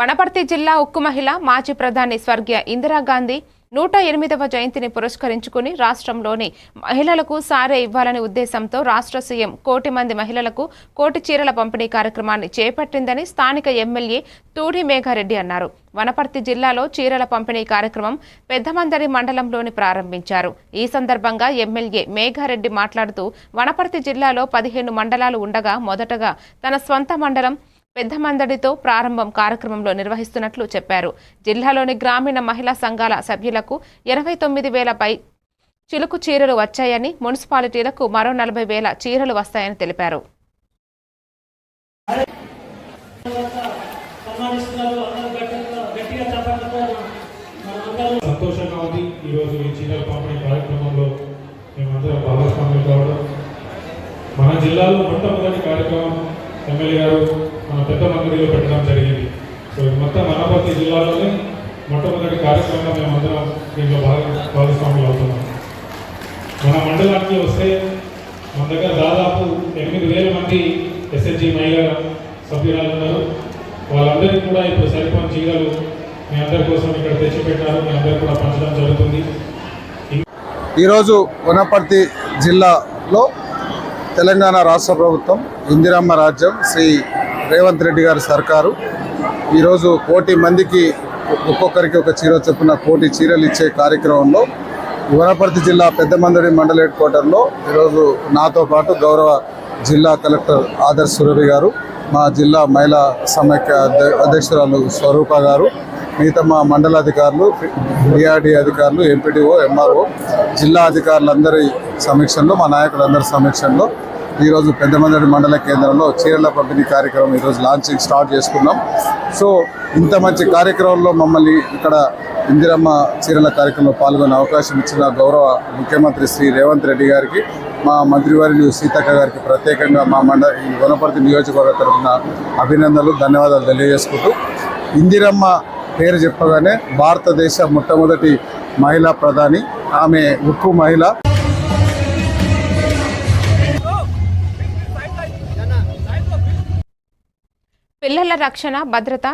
వనపర్తి జిల్లా ఉక్కు మహిళ మాజీ ప్రధాని స్వర్గీయ ఇందిరాగాంధీ నూట ఎనిమిదవ జయంతిని పురస్కరించుకుని రాష్ట్రంలోని మహిళలకు సారే ఇవ్వాలనే ఉద్దేశంతో రాష్ట్ర సీఎం కోటి మంది మహిళలకు కోటి చీరల పంపిణీ కార్యక్రమాన్ని చేపట్టిందని స్థానిక ఎమ్మెల్యే తూడి మేఘారెడ్డి అన్నారు. వనపర్తి జిల్లాలో చీరల పంపిణీ కార్యక్రమం పెద్దమందరి మండలంలోని ప్రారంభించారు. ఈ సందర్భంగా ఎమ్మెల్యే మేఘారెడ్డి మాట్లాడుతూ వనపర్తి జిల్లాలో పదిహేను మండలాలు ఉండగా మొదటగా తన స్వంత మండలం పెద్ద మందడితో ప్రారంభం కార్యక్రమంలో నిర్వహిస్తున్నట్లు చెప్పారు. జిల్లాలోని గ్రామీణ మహిళా సంఘాల సభ్యులకు ఇరవై తొమ్మిది వేలపై చిలుకు చీరలు వచ్చాయని మున్సిపాలిటీలకు మరో నలభై వేల చీరలు వస్తాయని తెలిపారు. సంతోషంగా ఉంది. ఈరోజు ఈ చీరల పంపిణీ కార్యక్రమంలో మేమందరం భాగస్వాములు కావడం. మన జిల్లాలో మొట్టమొదటి కార్యక్రమం ఎమ్మెల్యే గారు పెద్ద మందిరిలో పెట్టడం జరిగింది. సో మొత్తం వనపర్తి జిల్లాలోనే మొట్టమొదటి కార్యక్రమంగా మేమందరం దీంట్లో భాగ భాగస్వాములు అవుతున్నాం. మన మండలానికి వస్తే మన దగ్గర దాదాపు ఎనిమిది వేల మంది ఎస్హెచ్జి మహిళా సభ్యురాలు ఉన్నారు. వాళ్ళందరికీ కూడా ఇప్పుడు సరిపోని చీరలు మీ అందరి కోసం ఇక్కడ తెచ్చిపెట్టారు. మీ అందరు కూడా పంచడం జరుగుతుంది. ఈరోజు వనపర్తి జిల్లాలో తెలంగాణ రాష్ట్ర ప్రభుత్వం ఇందిరమ్మ రాజ్యం శ్రీ రేవంత్ రెడ్డి గారి సర్కారు. ఈరోజు కోటి మందికి ఒక్కొక్కరికి ఒక చీర చొప్పున కోటి చీరలు ఇచ్చే కార్యక్రమంలో వనపర్తి జిల్లా పెద్దమందడి మండల హెడ్ క్వార్టర్లో ఈరోజు నాతో పాటు గౌరవ జిల్లా కలెక్టర్ ఆదర్శ్ సురభి గారు మా జిల్లా మహిళా సమైక్య అధ్య- అధ్యక్షురాలు స్వరూప గారు మిగతా మా మండలాధికారులు డిఆర్డి అధికారులు ఎంపీడీఓ ఎంఆర్ఓ జిల్లా అధికారులందరి సమీక్షంలో మా నాయకులందరి సమీక్షంలో ఈరోజు పెద్దమందడి మండల కేంద్రంలో చీరల పంపిణీ కార్యక్రమం ఈరోజు లాంచింగ్ స్టార్ట్ చేసుకున్నాం. సో ఇంత మంచి కార్యక్రమంలో మమ్మల్ని ఇక్కడ ఇందిరమ్మ చీరల కార్యక్రమంలో పాల్గొనే అవకాశం ఇచ్చిన గౌరవ ముఖ్యమంత్రి శ్రీ రేవంత్ రెడ్డి గారికి మా మంత్రివర్యులు సీతక్క గారికి ప్రత్యేకంగా మా మండ ఈ వనపర్తి నియోజకవర్గ తరఫున అభినందనలు ధన్యవాదాలు తెలియజేసుకుంటూ ఇందిరమ్మ పేరు చెప్పగానే భారతదేశ మొట్టమొదటి మహిళా ప్రధాని ఆమె ఉక్కు మహిళ. పిల్లల రక్షణ భద్రత